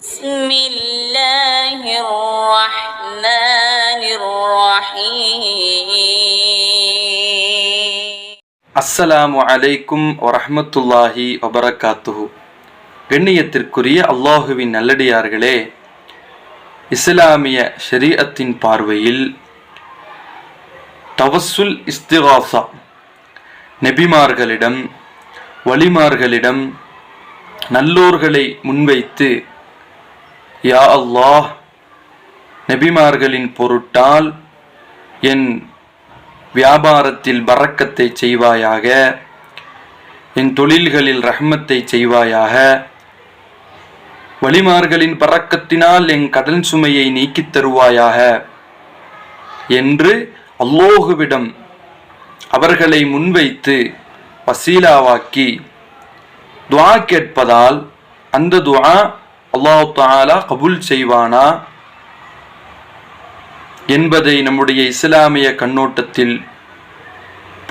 بسم الله الرحمن الرحيم அஸ்ஸலாமு அலைக்கும் வரஹ்மத்துல்லாஹி வபரகாத்துஹு கண்ணியத்திற்குரிய அல்லாஹுவின் நல்லடியார்களே இஸ்லாமிய ஷரீஅத்தின் பார்வையில் தவஸ்ஸுல் இஸ்திகாசா நபிமார்களிடம் வலிமார்களிடம் நல்லோர்களை முன்வைத்து யா அல்லாஹ் நபிமார்களின் பொருட்டால் என் வியாபாரத்தில் பறக்கத்தை செய்வாயாக என் தொழில்களில் ரஹ்மத்தை செய்வாயாக. வழிமார்களின் பறக்கத்தினால் என் கடன் சுமையை நீக்கித் தருவாயாக என்று அல்லோகுவிடம் அவர்களை முன்வைத்து வசீலாவாக்கி துவா கேட்பதால் அந்த துவா அல்லாஹ் தாலா கபுல் செய்வானா என்பதை நம்முடைய இஸ்லாமிய கண்ணோட்டத்தில்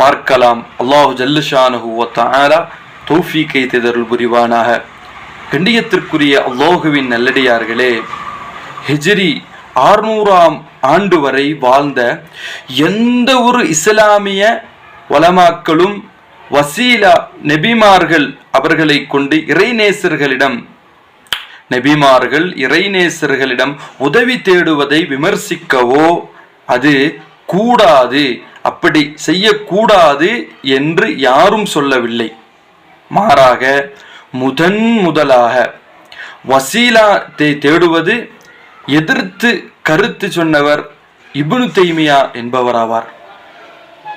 பார்க்கலாம். அல்லாஹு ஜல்லுஷானஹு வ தௌஃபீக்கை திதருள் புரிவானாக. கண்டியத்திற்குரிய அல்லாஹுவின் நல்லடியார்களே ஹிஜ்ரி ஆறுநூறாம் ஆண்டு வரை வாழ்ந்த எந்த ஒரு இஸ்லாமிய வலமாக்களும் வசீலா நெபிமார்கள் அவர்களை கொண்டு இறைநேசர்களிடம் நபிமார்கள் இறைநேசர்களிடம் உதவி தேடுவதை விமர்சிக்கவோ? அது கூடாது. அப்படி செய்யக்கூடாது என்று யாரும் சொல்லவில்லை. மாறாக முதன் முதலாக வசீலாத்தை தேடுவது எதிர்த்து கருத்து சொன்னவர் இபுனு தைமியா என்பவராவார்.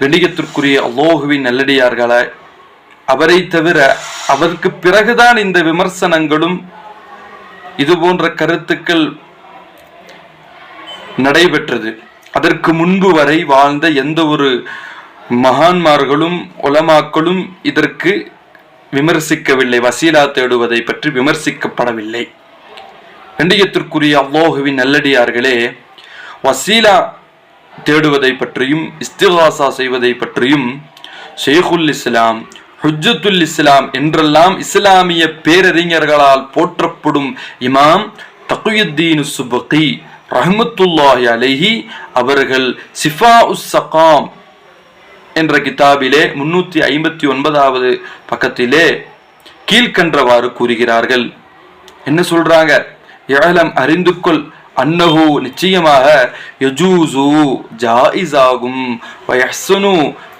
வெடிகத்திற்குரிய அல்லாஹுவின் நல்லடியார்களே அவரை தவிர அவருக்கு பிறகுதான் இந்த விமர்சனங்களும் இது போன்ற கருத்துக்கள் நடைபெற்றது. அதற்கு முன்பு வரை வாழ்ந்த எந்த ஒரு மகான்மார்களும் உலமாக்களும் இதற்கு விமர்சிக்கவில்லை. வசீலா தேடுவதை பற்றி விமர்சிக்கப்படவில்லை. கண்டியத்திற்குரிய அவ்வோகுவின் நல்லடியார்களே வசீலா தேடுவதை பற்றியும் இஸ்திகாசா செய்வதை பற்றியும் ஷேகுல் இஸ்லாம் ஹுஜத்துல் இஸ்லாம் என்றெல்லாம் இஸ்லாமிய பேரறிஞர்களால் போற்றப்படும் இமாம் தகுயுத்தீனு சுபகி ரஹமத்துல்லாஹி அலஹி அவர்கள் சிஃபா உஸ் சகாம் என்ற கிதாபிலே முன்னூத்தி ஐம்பத்தி ஒன்பதாவது பக்கத்திலே கீழ்கன்றவாறு கூறுகிறார்கள். என்ன சொல்றாங்க? ஏலம் அறிந்து கொள். அன்னஹு நிச்சயமாக யஜூசு ஜாயிஸாகும். வயசுனு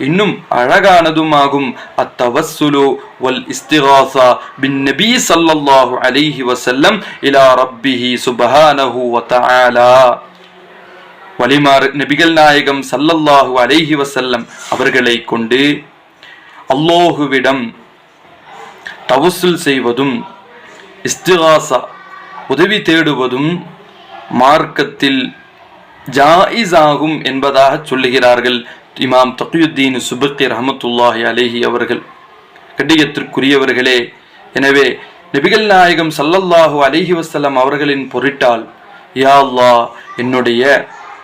இன்னும் அழகானதுமாகும். அத்தவசுலு வல் இஸ்திகாசா பின் நபி சல்லல்லாஹு அலிஹி வசல்லம் இலா ரப்பிஹி சுபஹானஹு வதஆலா. வலிமார் நபிகள் நாயகம் சல்லல்லாஹு அலைஹி வசல்லம் அவர்களை கொண்டு அல்லாஹுவிடம் தவசுல் செய்வதும் இஸ்திகாசா உதவி தேடுவதும் மார்க்கத்தில் ஜாயிஸாகும் என்பதாக சொல்லுகிறார்கள் இமாம் தகுயுத்தீன் சுபக்கி ரஹமத்துல்லாஹி அலேஹி அவர்கள். கண்டியத்திற்குரியவர்களே எனவே நபிகள் நாயகம் சல்லல்லாஹு அலிஹி வசலம் அவர்களின் பொருட்டால் யா என்னுடைய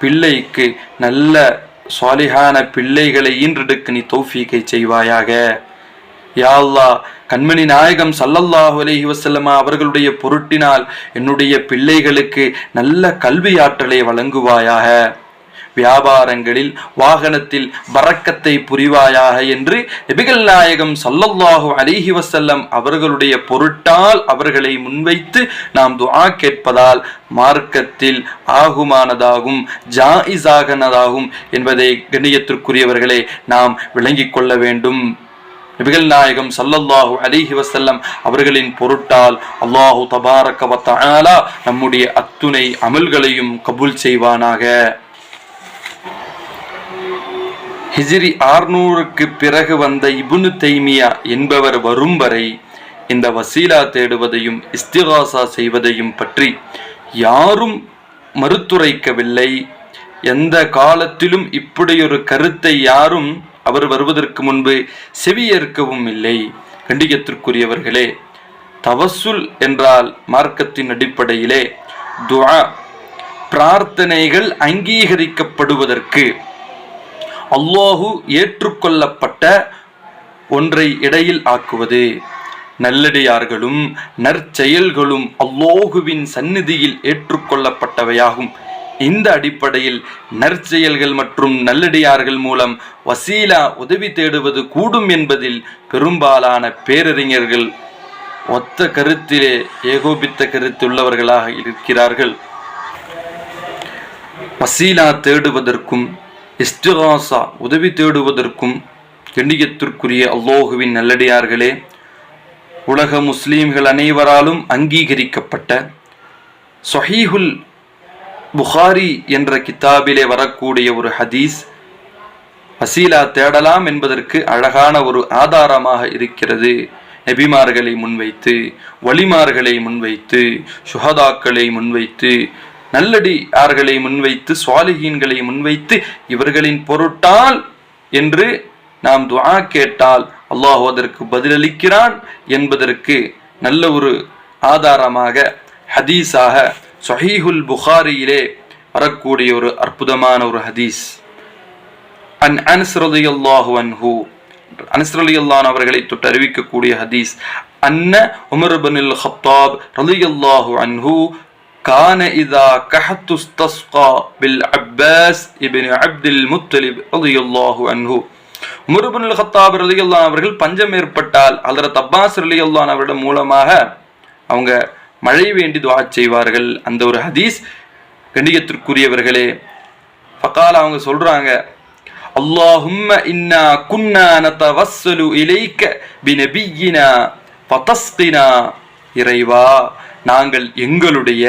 பிள்ளைக்கு நல்ல சாலிஹான பிள்ளைகளை ஈன்றெடுக்க நீ தௌஃபீக்கை செய்வாயாக. யா அல்லா கண்மணி நாயகம் சல்லல்லாஹு அலஹி வசல்லமா அவர்களுடைய பொருட்டினால் என்னுடைய பிள்ளைகளுக்கு நல்ல கல்வி ஆற்றலை வழங்குவாயாக. வியாபாரங்களில் வாகனத்தில் பறக்கத்தை புரிவாயாக என்று நபிகள் நாயகம் சல்லல்லாஹு அலிஹி வசல்லம் அவர்களுடைய பொருட்டால் அவர்களை முன்வைத்து நாம் துஆ கேட்பதால் மார்க்கத்தில் ஆகுமானதாகும் ஜாயிஸாகனதாகும் என்பதை கண்ணியத்திற்குரியவர்களை நாம் விளங்கிக் கொள்ள வேண்டும். நபிகள் நாயகம் சல்லல்லாஹு அலிஹி வசல்லம் அவர்களின் பொருட்டால் அல்லாஹு தபாரக வ நம்முடைய அத்துணை அமல்களையும் கபூல் செய்வானாக. ஹிஜிரி ஆறுநூறுக்கு பிறகு வந்த இபுனு தைமியா என்பவர் வரும் வரை இந்த வசீலா தேடுவதையும் இஸ்திகாசா செய்வதையும் பற்றி யாரும் மறுத்துரைக்கவில்லை. எந்த காலத்திலும் இப்படியொரு கருத்தை யாரும் அவர் வருவதற்கு முன்பு செவியேற்கவும் இல்லை. கண்டிகத்திற்குரியவர்களே தவசுல் என்றால் மார்க்கத்தின் அடிப்படையிலே துவா பிரார்த்தனைகள் அங்கீகரிக்கப்படுவதற்கு. அல்லாஹு ஏற்றுக்கொள்ளப்பட்ட ஒன்றை இடையில் ஆக்குவது. நல்லடியார்களும் நற்செயல்களும் அல்லாஹுவின் சந்நிதியில் ஏற்றுக்கொள்ளப்பட்டவையாகும். இந்த அடிப்படையில் நற்செயல்கள் மற்றும் நல்லடியார்கள் மூலம் வசீலா உதவி தேடுவது கூடும் என்பதில் பெரும்பாலான பேரறிஞர்கள் ஒத்த கருத்திலே ஏகோபித்த கருத்துள்ளவர்களாக இருக்கிறார்கள். வசீலா தேடுவதற்கும் இஸ்டிகாசா உதவி தேடுவதற்கும் கண்ணியத்திற்குரிய அல்லாஹுவின் நல்லடியார்களே உலக முஸ்லீம்கள் அனைவராலும் அங்கீகரிக்கப்பட்ட சொஹீஹுல் புகாரி என்ற கித்தாபிலே வரக்கூடிய ஒரு ஹதீஸ் வசீலா தேடலாம் என்பதற்கு அழகான ஒரு ஆதாரமாக இருக்கிறது. நபிமார்களை முன்வைத்து வலிமார்களை முன்வைத்து சுகதாக்களை முன்வைத்து நல்லடியார்களை முன்வைத்து சுவாலிகீன்களை முன்வைத்து இவர்களின் பொருட்டால் என்று நாம் துவா கேட்டால் அல்லாஹ் அதற்கு பதிலளிக்கிறான் என்பதற்கு நல்ல ஒரு ஆதாரமாக ஹதீஸாக சொஹீஹுல் புகாரியிலே வரக்கூடிய ஒரு அற்புதமான ஒரு ஹதீஸ். அன் அனஸ் ரலியல்லாஹு அன்ஹு. அனஸ் அவர்களை தொட்டு அறிவிக்கக்கூடிய ஹதீஸ். அன்ன உமர் பின் ஹத்தாப் ரலியல்லாஹு அன்ஹு கான இதா கஹத்து ஸ்தஸ்கா பில் அப்பாஸ் இப்னு அப்துல் முத்தலிப் ரலியல்லாஹு அன்ஹு. முருபனுல் பின் ஹத்தாப் ரலியல்லாஹு அவர்கள் பஞ்சம் ஏற்பட்டால் ஹஜ்ரத் அப்பாஸ் ரலியல்லாஹு அவரிடம் மூலமாக அவங்க மழை வேண்டி துவா செய்வார்கள். அந்த ஒரு ஹதீஸ் கண்டிகத்திற்குரியவர்களே பக்கால் அவங்க சொல்றாங்க அல்லாஹும்ம இன்னா குன்னா நதவஸ்ஸலு இலைக்க பினபியினா ஃபதஸ்கினா இறைவா நாங்கள் எங்களுடைய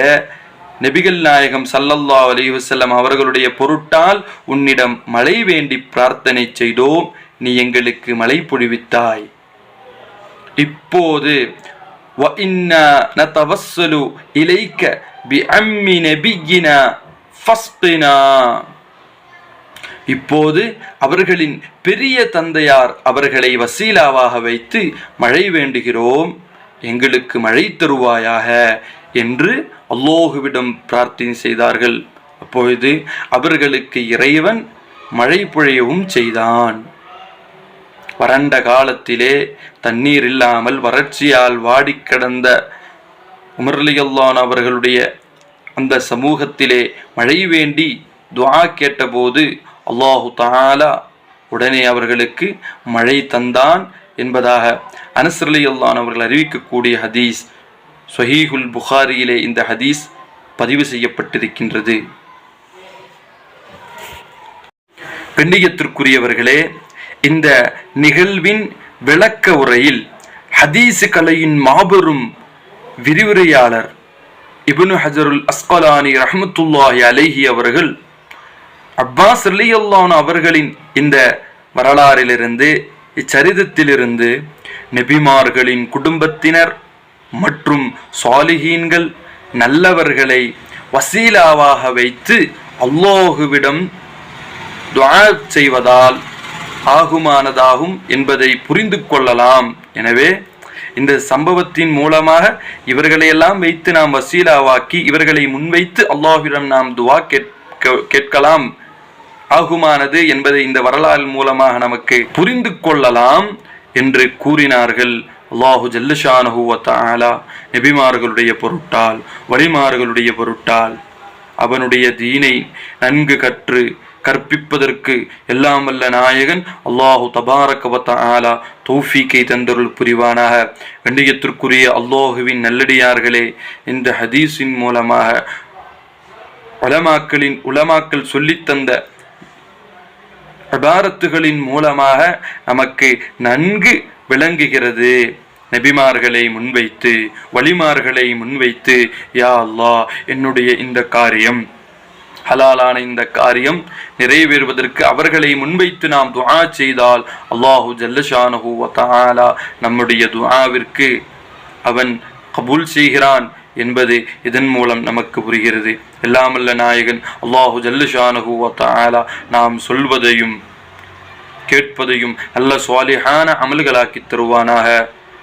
நபிகள் நாயகம் சல்லல்லா அலி வசல்லம் அவர்களுடைய பொருட்டால் உன்னிடம் மழை வேண்டி பிரார்த்தனை செய்தோம். நீ எங்களுக்கு மழை பொழிவித்தாய். இப்போது وَإِنَّا نَتَوَسَّلُ إِلَيْكَ بِعَمِّ نَبِيِّنَا فَاسْقِنَا இப்போது அவர்களின் பெரிய தந்தையார் அவர்களை வசீலாவாக வைத்து மழை வேண்டுகிறோம் எங்களுக்கு மழை தருவாயாக என்று அல்லாஹுவிடம் பிரார்த்தனை செய்தார்கள் அப்பொழுது அவர்களுக்கு இறைவன் மழை பொழியவும் செய்தான் வறண்ட காலத்திலே தண்ணீர் இல்லாமல் வறட்சியால் வாடி கிடந்த உமர்லியல்லான் அவர்களுடைய அந்த சமூகத்திலே மழை வேண்டி துவா கேட்டபோது அல்லாஹு தாலா உடனே அவர்களுக்கு மழை தந்தான் என்பதாக அனஸ்ரலி அல்லான் அவர்கள் அறிவிக்கக்கூடிய ஹதீஸ் சொஹீகுல் புகாரியிலே இந்த ஹதீஸ் பதிவு செய்யப்பட்டிருக்கின்றது. பெண்ணியத்திற்குரியவர்களே இந்த நிகழ்வின் விளக்க உரையில் ஹதீஸ் கலையின் மாபெரும் விரிவுரையாளர் இபுனு ஹஜருல் அஸ்கலானி ரஹமத்துல்லாஹி அலேஹி அவர்கள் அப்பாஸ் ரலியல்லான் அவர்களின் இந்த வரலாறிலிருந்து இச்சரிதத்திலிருந்து நெபிமார்களின் குடும்பத்தினர் மற்றும் சாலிஹீன்கள் நல்லவர்களை வசீலாவாக வைத்து அல்லாஹுவிடம் துவா செய்வதால் ஆகுமானதாகும் என்பதை புரிந்து கொள்ளலாம். எனவே இந்த சம்பவத்தின் மூலமாக இவர்களையெல்லாம் வைத்து நாம் வசீலாவாக்கி இவர்களை முன்வைத்து அல்லாஹிடம் நாம் துவா கேட்க கேட்கலாம். ஆகுமானது என்பதை இந்த வரலாறு மூலமாக நமக்கு புரிந்து கொள்ளலாம் என்று கூறினார்கள். அல்லாஹு ஜல்லஷானஹு நெபிமார்களுடைய பொருட்டால் வழிமார்களுடைய பொருட்டால் அவனுடைய தீனை நன்கு கற்று கற்பிப்பதற்கு எல்லாம் வல்ல நாயகன். அல்லாஹு தபாரக ஆலா தௌஃபீக்கை தந்தருள் புரிவானாக. கண்டியத்திற்குரிய அல்லாஹுவின் நல்லடியார்களே இந்த ஹதீஸின் மூலமாக உலமாக்களின் உலமாக்கள் சொல்லித்தந்த பிரபாரத்துகளின் மூலமாக நமக்கு நன்கு விளங்குகிறது. நபிமார்களை முன்வைத்து வழிமார்களை முன்வைத்து யா அல்லா என்னுடைய இந்த காரியம். ஹலாலான இந்த காரியம் நிறைவேறுவதற்கு அவர்களை முன்வைத்து நாம் துஆ செய்தால் அல்லாஹு ஜல்லஷானஹு வ நம்முடைய துஆவிற்கு அவன் கபூல் செய்கிறான் என்பது இதன் மூலம் நமக்கு புரிகிறது. எல்லாமல்ல நாயகன் அல்லாஹு ஜல்லஷானஹு வ நாம் சொல்வதையும் கேட்பதையும் நல்ல சுவாலிஹான அமல்களாக்கி தருவானாக.